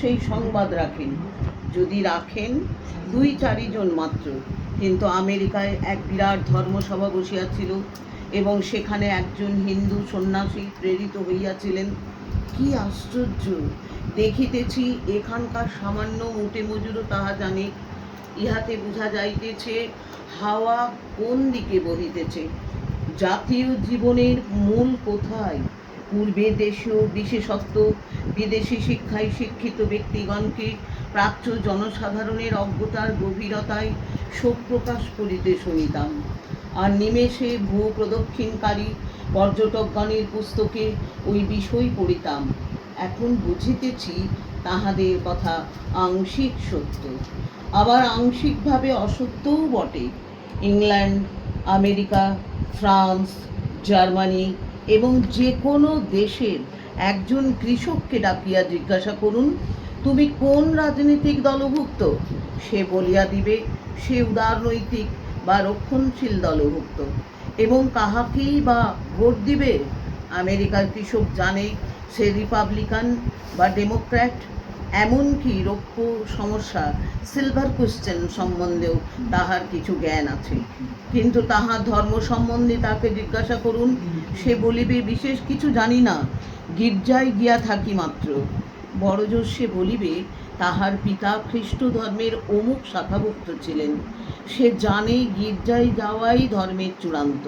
সেই সংবাদ রাখেন। যদি রাখেন, দুই চারিজন মাত্র। কিন্তু আমেরিকায় এক বিরাট ধর্মসভা বসিয়াছিল এবং সেখানে একজন হিন্দু সন্ন্যাসী প্রেরিত হইয়াছিলেন। কি আশ্চর্য! দেখিতেছি এখানকার সামান্য মোটে মজুরও তাহা জানে। ইহাতে বোঝা যাইতেছে, হাওয়া কোন দিকে বহিতেছে? জাতীয় জীবনের মূল কোথায়? পূর্বে দেশীয় বিশেষত্ব বিদেশি শিক্ষায় শিক্ষিত ব্যক্তিগণকে প্রাচ্য জনসাধারণের অজ্ঞতার গভীরতায় শোক প্রকাশ করিতে শুনিতাম। আর নিমেষে ভূ প্রদক্ষিণকারী পর্যটকগণের পুস্তকে ওই বিষয় পড়িতাম। এখন বুঝিতেছি তাহাদের কথা আংশিক সত্য। আবার আংশিকভাবে অসত্যও বটে। ইংল্যান্ড, আমেরিকা, ফ্রান্স, জার্মানি এবং যে কোনো দেশের একজন কৃষককে ডাকিয়া জিজ্ঞাসা করুন, তুমি কোন রাজনৈতিক দলভুক্ত? সে বলিয়া দিবে, সে উদারনৈতিক বা রক্ষণশীল দলভুক্ত এবং কাহাকেই বা ভোট দিবে? আমেরিকার কৃষক জানে, সে রিপাবলিকান বা ডেমোক্র্যাট, এমনকি রৌপ্য সমস্যা, সিলভার কোশ্চেন সম্বন্ধেও তাহার কিছু জ্ঞান আছে। কিন্তু তাহার ধর্ম সম্বন্ধে তাকে জিজ্ঞাসা করুন, সে বলিবে, বিশেষ কিছু জানি না। গির্জায় গিয়া থাকি মাত্র। বড়জোর সে বলিবে, তাহার পিতা খ্রিস্ট ধর্মের অমুক শাখাভুক্ত ছিলেন। সে জানে গির্জায় যাওয়াই ধর্মের চূড়ান্ত।